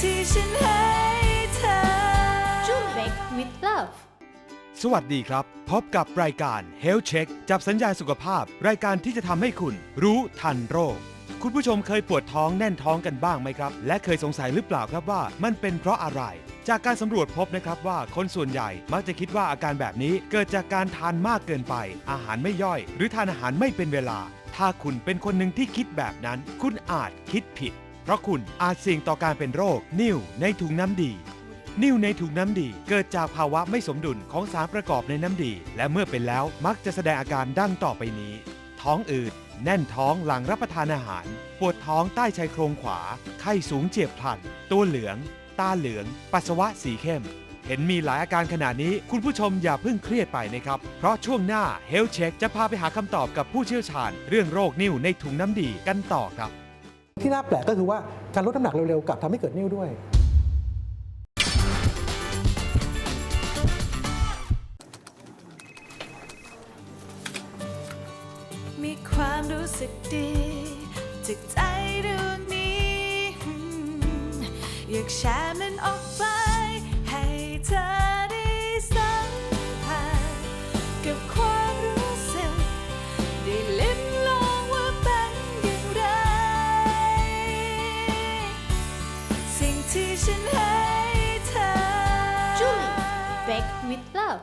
ที่ฉันให้เธอ June with Love สวัสดีครับ พบกับรายการ Health Check จับสัญญาณสุขภาพ รายการที่จะทำให้คุณรู้ทันโรค คุณผู้ชมเคยปวดท้องแน่นท้องกันบ้างไหมครับ และเคยสงสัยหรือเปล่าครับว่า มันเป็นเพราะอะไร จากการสำรวจพบนะครับว่าคนส่วนใหญ่มักจะคิดว่าอาการแบบนี้เกิดจากการทานมากเกินไป อาหารไม่ย่อย หรือทานอาหารไม่เป็นเวลา ถ้าคุณเป็นคนหนึ่งที่คิดแบบนั้น คุณอาจคิดผิด เพราะคุณอาจเสี่ยงต่อการเป็นโรค นิ่วในถุงน้ำดี นิ่วในถุงน้ำดีเกิดจากภาวะไม่สมดุลของสารประกอบในน้ำดี และเมื่อเป็นแล้วมักจะแสดงอาการดังต่อไปนี้ ท้องอืดแน่นท้องหลังรับประทานอาหาร ปวดท้องใต้ชายโครงขวา ไข้สูงเจียบพลัน ตัวเหลือง ตาเหลือง ปัสสาวะสีเข้ม เห็นมีหลายอาการขนาดนี้ คุณผู้ชมอย่าเพิ่งเครียดไปนะครับ เพราะช่วงหน้า Health Check จะพาไปหาคำตอบกับผู้เชี่ยวชาญ เรื่องโรคนิ่วในถุงน้ำดีกันต่อครับ ที่น่าแปลกก็คือว่าการลดน้ำหนักเร็วๆกลับทำให้เกิดนิ่วด้วย มีความรู้สึกดีจากใจดวงนี้อืมอยากแชร์มันออก Bake with Love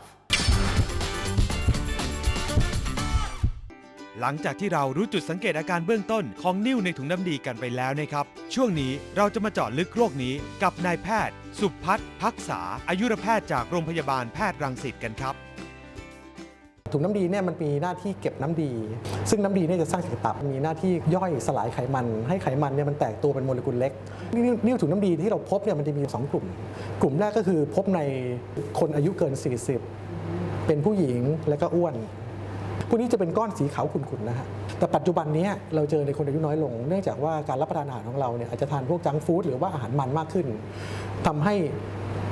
หลังจากที่เรารู้จุดสังเกตอาการเบื้องต้นของนิ่วในถุงน้ำดีกันไปแล้วนะครับ ช่วงนี้เราจะมาเจาะลึกโรคนี้กับนายแพทย์ สุพัฒน์พักษาอายุรแพทย์จากโรงพยาบาลแพทย์รังสิตกันครับ ถุงน้ำดีเนี่ยมันมีหน้าที่เก็บน้ำดี ซึ่งน้ำดีเนี่ยจะสร้างจากตับมีหน้าที่ย่อยสลายไขมัน ให้ไขมันเนี่ยมันแตกตัวเป็นโมเลกุลเล็กนิ่วถุงน้ำดีที่เราพบเนี่ยมันจะมี 2 กลุ่ม กลุ่มแรกก็คือพบในคนอายุเกิน 40 เป็นผู้หญิงและก็อ้วนพวกนี้จะเป็นก้อนสีขาวขุ่นๆนะฮะ แต่ปัจจุบันนี้เราเจอในคนอายุน้อยลง เนื่องจากว่าการรับประทานอาหารของเราเนี่ยอาจจะทานพวกจังฟู้ดหรือว่าอาหารมันมากขึ้นทำให้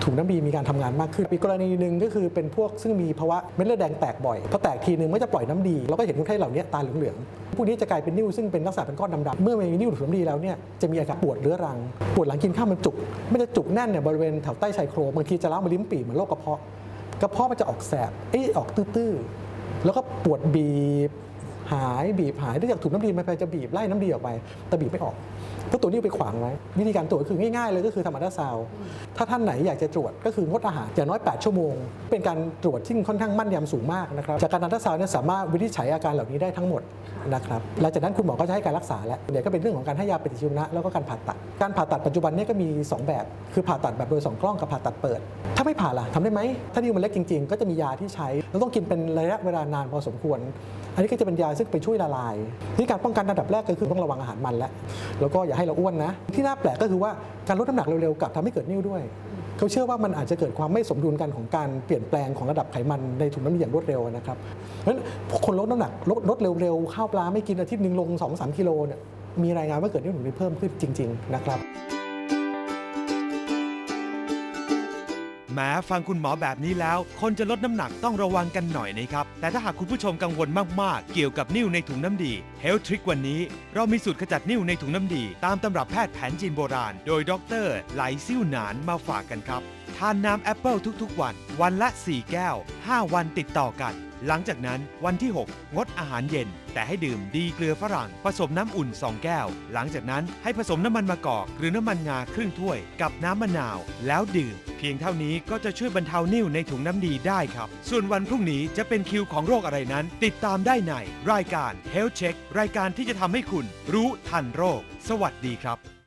ถุงน้ำดีมีการทำงานมากขึ้น อีกกรณีหนึ่งก็คือเป็นพวกซึ่งมีภาวะเม็ดเลือดแดงแตกบ่อยพอแตกทีนึงมันจะปล่อยน้ำดีเราก็เห็นคนไข้เหล่านี้ตาเหลืองๆพวกนี้จะกลายเป็นนิ่วซึ่งเป็นลักษณะเป็นก้อนดำๆเมื่อมีนิ่วถุงน้ำดีแล้วเนี่ยจะมีอาการปวดเรื้อรัง ปวดหลังกินข้าวมันจุกไมันจะจุกแน่นเนี่ยบริเวณแถวใต้ชายโครงบางทีจะล้าวมาลิ้นปี่เหมือนโรคกระเพาะกระเพาะมันจะออกแสบเอ้ออกตื้อๆแล้วก็ปวดบีบายบีบหายเนื่องจากถุงน้ำดีมันไปจะบีบไล่น้ำดีออกไปแต่บีบไม่ออกเพราะตัวนี้ไปขวางไว้วิธีการตรวจคือง่ายๆเลยก็คือทำอัลตราซาวถ้าท่านไหนอยากจะตรวจก็คืองดอาหารอย่างน้อย 8 ชั่วโมง เป็นการตรวจที่ค่อนข้างมั่นยำสูงมากนะครับจากการอัลตราซาวเนี่ยสามารถวินิจฉัยอาการเหล่านี้ได้ทั้งหมดนะครับหลังจากนั้นคุณหมอก็จะให้การรักษาแล้วเดี๋ยวก็เป็นเรื่องของการให้ยาปฏิชีวนะแล้วก็การผ่าตัด การผ่าตัดปัจจุบันเนี่ยก็มี 2 แบบ คือผ่าตัดแบบโดยสองกล้องกับผ่าตัดเปิด ถ้าไม่ผ่าล่ะทำได้ไหมถ้านิ้วมันเล็กจริงๆ ก็จะมียาที่ใช้แล้วต้องกินเป็นระยะเวลานานพอสมควร อันนี้ก็จะเป็นยาซึ่งไปช่วยวยละลายที่การป้องกันระดับแรกก็คือต้องระวังอาหารมันแล้วแล้วก็อย่าให้เราอ้วนนะ ที่น่าแปลกก็คือว่าการลดน้ำหนักเร็วๆกลับทำให้เกิดนิ่วด้วยเขาเชื่อว่ามันอาจจะเกิดความไม่สมดุลกันของการเปลี่ยนแปลงของระดับไขมันในถุงน้ำดีอย่างรวดเร็วนะครับ เพราะฉะนั้นคนลดน้ำหนักลดลดเร็วๆ ข้าวปลาไม่กินอาทิตย์หนึ่งลง 2-3 กิโลเนี่ยมีรายงานว่าเกิดนิ่วถุงน้ำดีเพิ่มขึ้นจริง ๆ นะครับ ม้ฟังคุณหมอแบบนี้แล้ว คนจะลดน้ำหนักต้องระวังกันหน่อยนะครับ แต่ถ้าหากคุณผู้ชมกังวลมากๆ เกี่ยวกับนิ่วในถุงน้ำดี Health Trick วันนี้ เรามีสูตรขจัดนิ่วในถุงน้ำดี ตามตำรับแพทย์แผนจีนโบราณ โดยดรไหลซิ่วหนานมาฝากกันครับ ทานน้ำแอปเปิลทุกๆวัน วันละ 4 แก้ว 5 วันติดต่อกัน หลังจากนั้นวันที่ 6 งดอาหารเย็น แต่ให้ดื่มดีเกลือฝรั่ง ผสมน้ำอุ่น 2 แก้ว หลังจากนั้นให้ผสมน้ำมันมะกอก หรือน้ำมันงาครึ่งถ้วย กับน้ำมะนาว แล้วดื่ม เพียงเท่านี้ก็จะช่วยบรรเทานิ่วในถุงน้ำดีได้ครับ ส่วนวันพรุ่งนี้จะเป็นคิวของโรคอะไรนั้น ติดตามได้ในรายการ Health Check รายการที่จะทำให้คุณรู้ทันโรค สวัสดีครับ